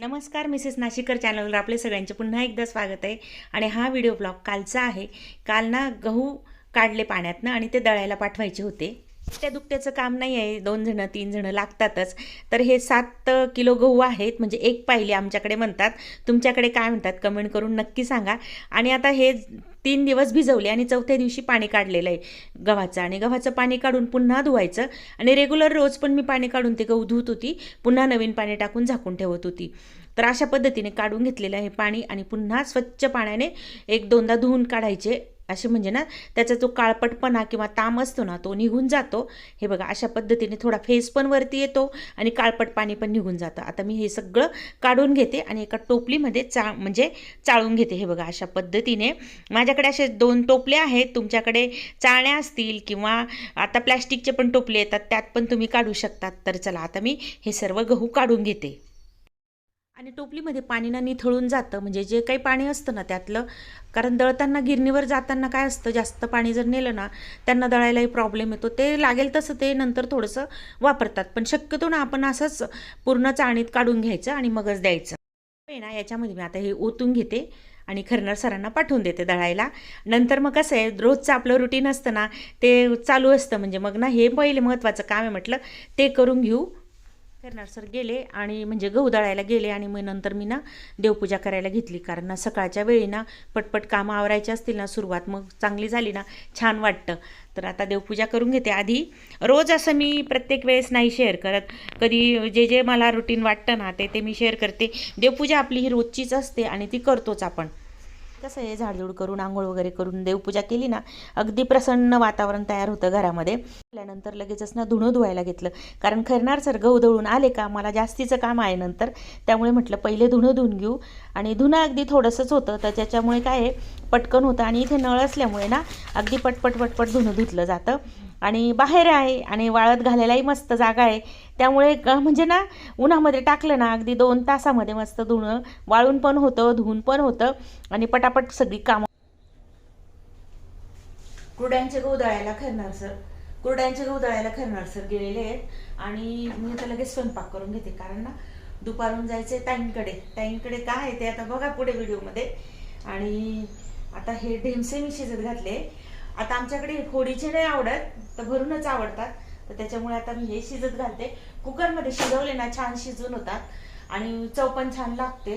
नमस्कार मिसेस नाशिकर चॅनलवर आपले सगळ्यांचे पुन्हा एकदा स्वागत आहे. आणि हा व्हिडिओ ब्लॉग कालचा आहे. काल ना गहू काढले पाण्यातनं आणि ते दळायला पाठवायचे होते. त्या दुकट्याचं काम नाही आहे. दोन जणं तीन जणं लागतातच. तर हे सात किलो गहू आहेत. म्हणजे एक पाहिली आमच्याकडे म्हणतात. तुमच्याकडे काय म्हणतात? कमेंट करून नक्की सांगा. आणि आता हे तीन दिवस भिजवले आणि चौथ्या दिवशी पाणी काढलेलं आहे. गव्हाचं आणि गव्हाचं पाणी काढून पुन्हा धुवायचं आणि रेग्युलर रोज पण मी पाणी काढून ते गहू धुत होती. पुन्हा नवीन पाणी टाकून झाकून ठेवत होती. तर अशा पद्धतीने काढून घेतलेलं आहे पाणी आणि पुन्हा स्वच्छ पाण्याने एक दोनदा धुवून काढायचे. असे म्हणजे ना त्याचा जो काळपटपणा किंवा ताम असतो ना तो निघून जातो. हे बघा अशा पद्धतीने थोडा फेस पण वरती येतो आणि काळपट पाणी पण निघून जातं. आता मी हे सगळं काढून घेते आणि एका टोपलीमध्ये चा म्हणजे चाळून घेते. हे बघा अशा पद्धतीने माझ्याकडे असे दोन टोपले आहेत. तुमच्याकडे चाळण्या असतील किंवा आता प्लॅस्टिकचे पण टोपले येतात त्यात पण तुम्ही काढू शकतात. तर चला आता मी हे सर्व गहू काढून घेते. आणि टोपलीमध्ये पाणी ना निथळून जातं. म्हणजे जे काही पाणी असतं ना त्यातलं कारण दळताना गिरणीवर जाताना काय असतं जास्त पाणी जर नेलं ना त्यांना दळायलाही प्रॉब्लेम येतो. ते लागेल तसं ते नंतर थोडंसं वापरतात. पण शक्यतो ना आपण असंच पूर्ण चाळणीत काढून घ्यायचं आणि मगच द्यायचं. आहे ना याच्यामध्ये मी आता हे ओतून घेते आणि खरणार सरांना पाठवून देते दळायला. नंतर मग कसं आहे रोजचं आपलं रुटीन असतं ना ते चालू असतं. म्हणजे मग ना हे पहिले महत्त्वाचं काम आहे म्हटलं ते करून घेऊ. फिरणार सर गेले आणि म्हणजे गहू दळायला गेले आणि मग नंतर मी ना देवपूजा करायला घेतली. कारण ना सकाळच्या वेळी ना पटपट कामं आवरायची असतील ना सुरुवात मग चांगली झाली ना छान वाटतं. तर आता देवपूजा करून घेते. आधी रोज असं मी प्रत्येक वेळेस नाही शेअर करत. कधी जे जे मला रुटीन वाटतं ना ते ते मी शेअर करते. देवपूजा आपली ही रोजचीच असते आणि ती करतोच आपण. कसं आहे झाडझूड करून आंघोळ वगैरे करून देवपूजा केली ना अगदी प्रसन्न वातावरण तयार होतं घरामध्ये. त्यानंतर लगेचच ना धुणं धुवायला घेतलं. कारण खरणार सर गहू आले का मला जास्तीचं काम आहे नंतर. त्यामुळे म्हटलं पहिले धुणं धुवून घेऊ. आणि धुणं अगदी थोडंसंच होतं तर त्याच्यामुळे काय आहे पटकन होतं. आणि इथे नळ असल्यामुळे ना अगदी पटपट पटपट धुणं धुतलं जातं. आणि बाहेर आहे आणि वाळत घालायलाही मस्त जागा आहे. त्यामुळे म्हणजे ना उन्हामध्ये टाकलं ना अगदी दोन तासामध्ये मस्त धुणं वाळून पण होतं धुवून पण होतं आणि पटापट सगळी कामं. कुरड्यांचे गहू दळायला खरणार सर. कुरड्यांचे गहू दळायला खरणार सर गेलेले आहेत. आणि मी आता लगेच स्वयंपाक करून घेते कारण ना दुपारून जायचे ताईंकडे. ताईंकडे काय आहे ते आता बघा पुढे व्हिडिओमध्ये. आणि आता हे ढेमसे मी शिजत घातले. आता आमच्याकडे होडीचे नाही आवडत तर भरूनच आवडतात. तर त्याच्यामुळे आता मी हे शिजत घालते. कुकरमध्ये शिजवले ना छान शिजून होतात. आणि चव पण छान लागते.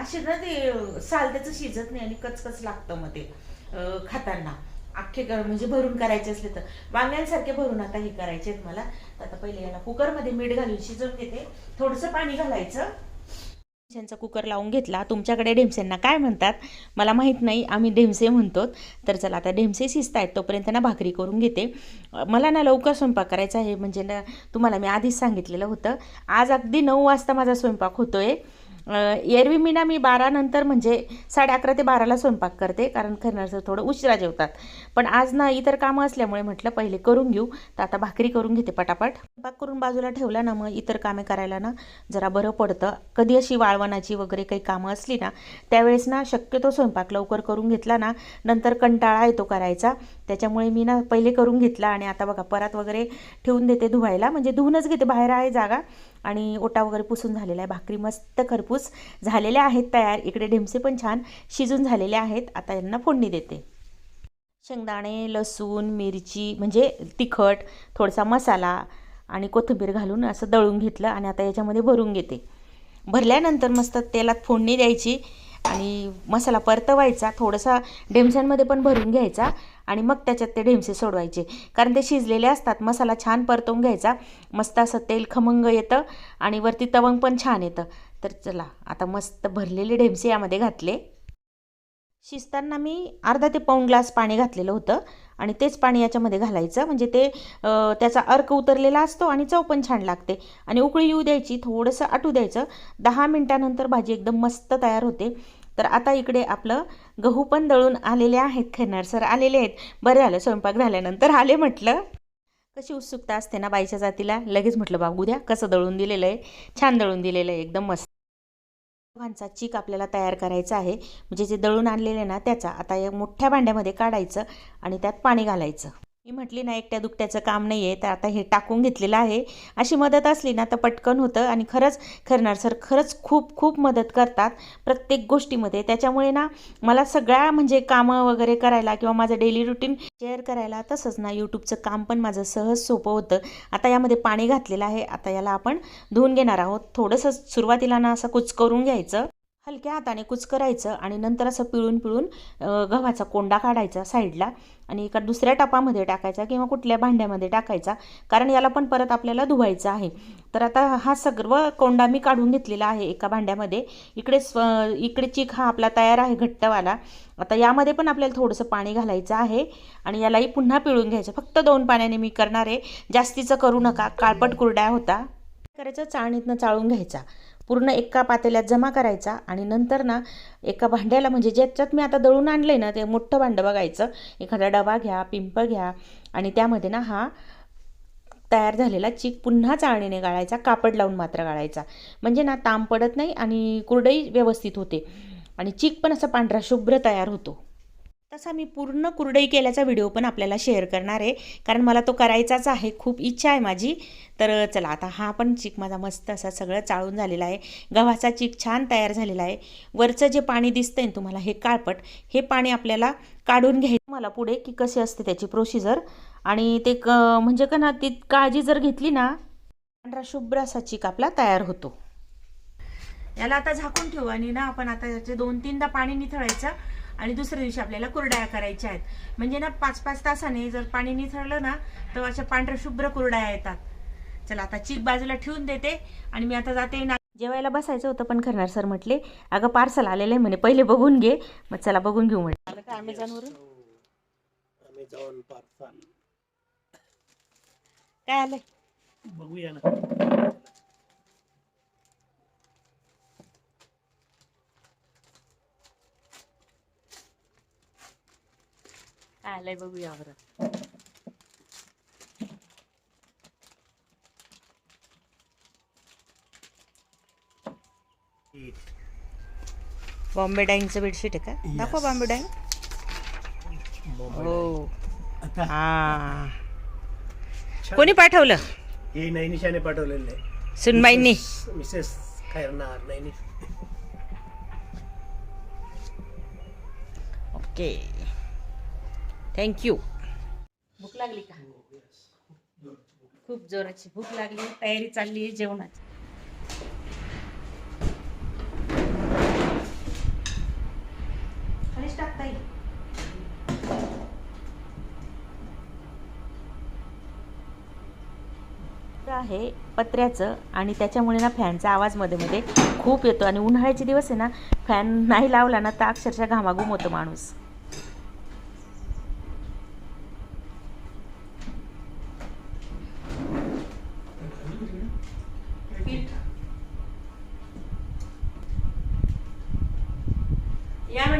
असे ना ते साल त्याचं शिजत नाही आणि कचकच लागतं मग ते खाताना. अख्खे म्हणजे भरून करायचे असले तर. वांग्यांसारखे भरून आता हे करायचे आहेत मला. तर आता पहिले याला कुकरमध्ये मीठ घालून शिजवून घेते. थोडंसं पाणी घालायचं. ढेमस्यांचा कुकर लावून घेतला. तुमच्याकडे ढेमस्यांना काय म्हणतात? मला माहीत नाही. आम्ही ढेमसे म्हणतो. तर चला आता ढेमसे शिजत आहेत तोपर्यंत ना भाकरी करून घेते. मला ना लवकर स्वयंपाक करायचा आहे. म्हणजे ना तुम्हाला मी आधीच सांगितलेलं होतं. आज अगदी नऊ वाजता माझा स्वयंपाक होतो आहे एरवी मी ना मी बारानंतर म्हणजे साडे अकरा ते बाराला स्वयंपाक करते कारण खरणाचं थोडं उशिरा जेवतात. पण आज ना इतर कामं असल्यामुळे म्हटलं पहिले करून घेऊ तर आता भाकरी करून घेते पटापट. स्वयंपाक करून बाजूला ठेवला ना मग इतर कामे करायला ना जरा बरं पडतं. कधी अशी वाळवणाची वगैरे काही कामं असली ना त्यावेळेस ना शक्यतो स्वयंपाक लवकर करून घेतला ना नंतर कंटाळा येतो करायचा. त्याच्यामुळे मी ना पहिले करून घेतला आणि आता बघा परात वगैरे ठेवून देते धुवायला. म्हणजे धुवूनच घेते बाहेर आहे जागा. आणि ओटा वगैरे पुसून झालेला आहे. भाकरी मस्त खरपूस झालेल्या आहेत तयार. इकडे ढेमसे पण छान शिजून झालेले आहेत. आता यांना फोडणी देते. शेंगदाणे लसूण मिरची म्हणजे तिखट थोडासा मसाला आणि कोथिंबीर घालून असं दळून घेतलं आणि आता याच्यामध्ये भरून घेते. भरल्यानंतर मस्त तेलात फोडणी द्यायची आणि मसाला परतवायचा. थोडासा ढेमस्यांमध्ये पण भरून घ्यायचा. आणि मग त्याच्यात ते ढेमसे सोडवायचे. कारण ते शिजलेले असतात मसाला छान परतवून घ्यायचा. मस्त असं तेल खमंग येतं आणि वरती तवंग पण छान येतं. तर चला आता मस्त भरलेले ढेमसे यामध्ये घातले. शिजताना मी अर्धा ते पाऊण ग्लास पाणी घातलेलं होतं आणि तेच पाणी याच्यामध्ये घालायचं. म्हणजे ते त्याचा अर्क उतरलेला असतो आणि चव पण छान लागते. आणि उकळी येऊ द्यायची थोडंसं आटू द्यायचं. दहा मिनटानंतर भाजी एकदम मस्त तयार होते. तर आता इकडे आपलं गहू पण दळून आलेले आहेत खैरनार सर आलेले आहेत. बरं झालं स्वयंपाक झाल्यानंतर आले म्हटलं. कशी उत्सुकता असते ना बाईच्या जातीला? लगेच म्हटलं बाबू द्या कसं दळून दिलेलं आहे? छान दळून दिलेलं आहे एकदम मस्त. गव्हांचा चीक आपल्याला तयार करायचा आहे. म्हणजे जे दळून आणलेले ना त्याचा आता या मोठ्या भांड्यामध्ये काढायचं आणि त्यात पाणी घालायचं. मी म्हटली ना एकट्या दुकट्याचं काम नाही आहे तर आता हे टाकून घेतलेलं आहे. अशी मदत असली ना तर पटकन होतं आणि खरंच खरणार सर खरंच खूप खूप मदत करतात प्रत्येक गोष्टीमध्ये. त्याच्यामुळे ना मला सगळ्या म्हणजे कामं वगैरे करायला किंवा माझं डेली रुटीन शेअर करायला तसंच ना यूट्यूबचं काम पण माझं सहज सोपं होतं. आता यामध्ये पाणी घातलेलं आहे. आता याला आपण धुवून घेणार आहोत. थोडंसं सुरुवातीला ना असं कुच करून घ्यायचं. हलक्या हाताने कुच करायचं आणि नंतर असं पिळून पिळून गव्हाचा कोंडा काढायचा साईडला आणि एका दुसऱ्या टपामध्ये टाकायचा किंवा कुठल्या भांड्यामध्ये टाकायचा कारण याला पण परत आपल्याला धुवायचं आहे. तर आता हा सर्व कोंडा मी काढून घेतलेला आहे एका भांड्यामध्ये. इकडे स्व इकडे चीक हा आपला तयार आहे घट्टवाला. आता यामध्ये पण आपल्याला थोडंसं पाणी घालायचं आहे आणि यालाही पुन्हा पिळून घ्यायचं. फक्त दोन पाण्याने मी करणार आहे. जास्तीचं करू नका. काळपट कुरड्या होता. करायचं चाळणीतनं चाळून घ्यायचा. पूर्ण एका पातेल्यात जमा करायचा आणि नंतर ना एका भांड्याला म्हणजे ज्याच्यात मी आता दळून आणलं आहे ना ते मोठं भांडं बघायचं. एखादा डबा घ्या पिंप घ्या आणि त्यामध्ये ना हा तयार झालेला चीक पुन्हा चाळणीने गाळायचा कापड लावून मात्र गाळायचा. म्हणजे ना ताम पडत नाही आणि कुरडई व्यवस्थित होते. आणि चीक पण असा पांढरा शुभ्र तयार होतो. तसा मी पूर्ण कुरडई केल्याचा व्हिडिओ पण आपल्याला शेअर करणार आहे. कारण मला तो करायचाच आहे. खूप इच्छा आहे माझी. तर चला आता हा पण चीक माझा मस्त असा सगळं चाळून झालेला आहे. गव्हाचा चीक छान तयार झालेला आहे. वरचं जे पाणी दिसतंय ना तुम्हाला हे काळपट हे पाणी आपल्याला काढून घ्यायचं. मला पुढे की कशी असते त्याची प्रोसिजर आणि ते क म्हणजे का ना ती काळजी जर घेतली ना पांढरा शुभ्र असा चीक आपला तयार होतो. याला आता झाकून ठेवू आणि ना आपण आता याचे दोन तीनदा पाणी निथळायचं. आणि दुसऱ्या दिवशी आपल्याला कुरड्या करायच्या आहेत. म्हणजे ना पाच पाच तासाने जर पाणी निथळलं ना तर अशा पांढऱ्या शुभ्र कुरड्या येतात. चला आता चीक बाजूला ठेवून देते आणि मी आता जाते ना जेवायला बसायचं होतं पण करणार सर म्हटले अगं पार्सल आलेलं आहे म्हणे पहिले बघून घे. मग चला बघून घेऊ म्हटलं आलं का अमेझॉनवरून अमेझॉन पार्सल काय आलंय? बघूया ना. आलंय बघूया बरं. बॉम्बे डाईंगचं बेडशीट आहे का? दाखव बॉम्बे डाईंग. हो. हा. कोणी पाठवलं? हे नैनिशाने पाठवलेलं आहे. सुनबाईंनी. Mrs Khairnar Naini. Okay. Thank you भूक लागली का? खूप जोराची भूक लागली. तयारी चालली आहे जेवणाची. खालीच टाकता येईल आहे पत्र्याचं आणि त्याच्यामुळे ना फॅनचा आवाजमध्ये मध्ये खूप येतो. आणि उन्हाळ्याचे दिवस आहे ना फॅन नाही लावला ना तर अक्षरशः घामाघूम होतो माणूस.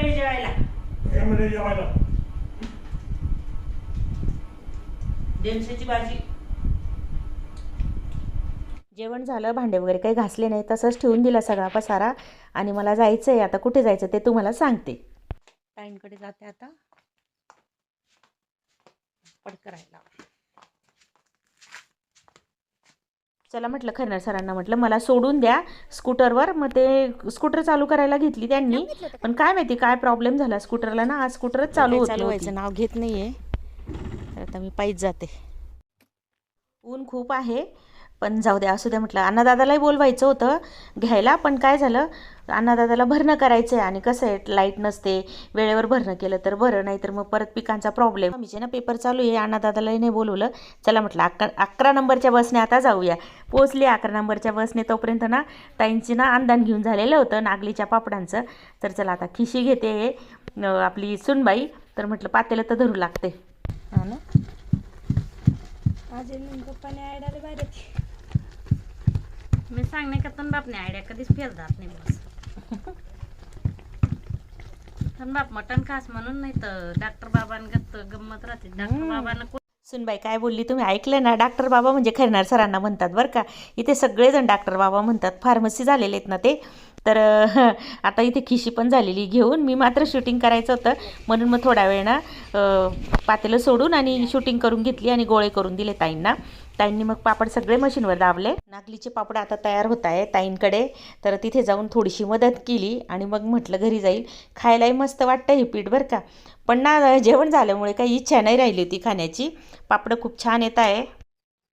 या मंडळी जेवायला. डेमसेची भाजी. जेवण झालं भांडे वगैरे काही घासले नाही तसंच ठेवून दिला सगळा पसारा. आणि मला जायचं आहे आता कुठे जायचं ते तुम्हाला सांगते. ताईंकडे जाते आता. पड करायला चला म्हटलं खरणार सरांना म्हटलं मला सोडून द्या स्कूटरवर. मग ते स्कूटर चालू करायला घेतली त्यांनी. पण काय माहिती काय प्रॉब्लेम झाला स्कूटरला ना आज स्कूटरच चालू होत चालू व्हायचं नाव घेत नाहीये. तर आता मी पायीच जाते. ऊन खूप आहे. पण जाऊ द्या असू द्या म्हटलं. अण्णादादालाही बोलवायचं होतं. घ्यायला पण काय झालं? अण्णादादाला भरणं करायचं आहे आणि कसं आहे लाइट नसते. वेळेवर भरणं केलं तर बरं नाही तर मग परत पिकांचा प्रॉब्लेम आम्हीचे ना पेपर चालू आहे अण्णादादालाही नाही बोलवलं. चला म्हटलं अकरा अकरा नंबरच्या बसने आता जाऊया. पोचली अकरा नंबरच्या बसने तोपर्यंत ना ताईंची ना अंदान घेऊन झालेलं होतं नागलीच्या पापडांचं. तर चला आता खिशी घेते आपली सुनबाई. तर म्हटलं पातेलं तर धरू लागते. हा ना माझे पप्पाने आयडियाला बाहेर मी सांगणे का तन बापने आयडिया कधीच फेल जात नाही बस. तन बाप मटण खास म्हणून नाही तर डॉक्टर बाबांगत गंमत राहते. डॉक्टर बाबांना सुनबाई काय बोलली तुम्ही? ऐकलं ना? डॉक्टर बाबा म्हणजे खैरनार सरांना म्हणतात बरं का. इथे सगळेजण डॉक्टर बाबा म्हणतात. फार्मसी झालेले आहेत ना ते. तर आता इथे खिशी पण झालेली घेऊन. मी मात्र शूटिंग करायचं होतं. म्हणून मग थोड्या वेळ ना पातेलं सोडून आणि शूटिंग करून घेतली आणि गोळे करून दिले ताईंना. ताईंनी मग पापड सगळे मशीनवर दाबले नागलीचे पापड आता तयार होत आहे ताईंकडे. तर तिथे जाऊन थोडीशी मदत केली आणि मग म्हटलं घरी जाईल. खायलाही मस्त वाटतं हे पीठ बरं का. पण ना जेवण झाल्यामुळे काही इच्छा नाही राहिली होती खाण्याची. पापडं खूप छान येत आहे.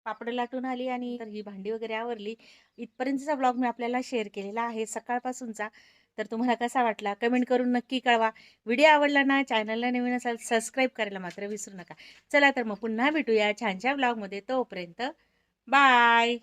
पापडं लाटून आली आणि तर ही भांडी वगैरे आवरली. इथपर्यंतचा ब्लॉग मी आपल्याला शेअर केलेला आहे. सकाळपासूनचा तर तुम्हाला कसा वाटला? कमेंट करून नक्की कळवा. व्हिडिओ आवडला ना चॅनलला नवीन असाल सबस्क्राईब करायला मात्र विसरू नका. चला तर मग पुन्हा भेटूया छानच्या ब्लॉगमध्ये. तोपर्यंत बाय!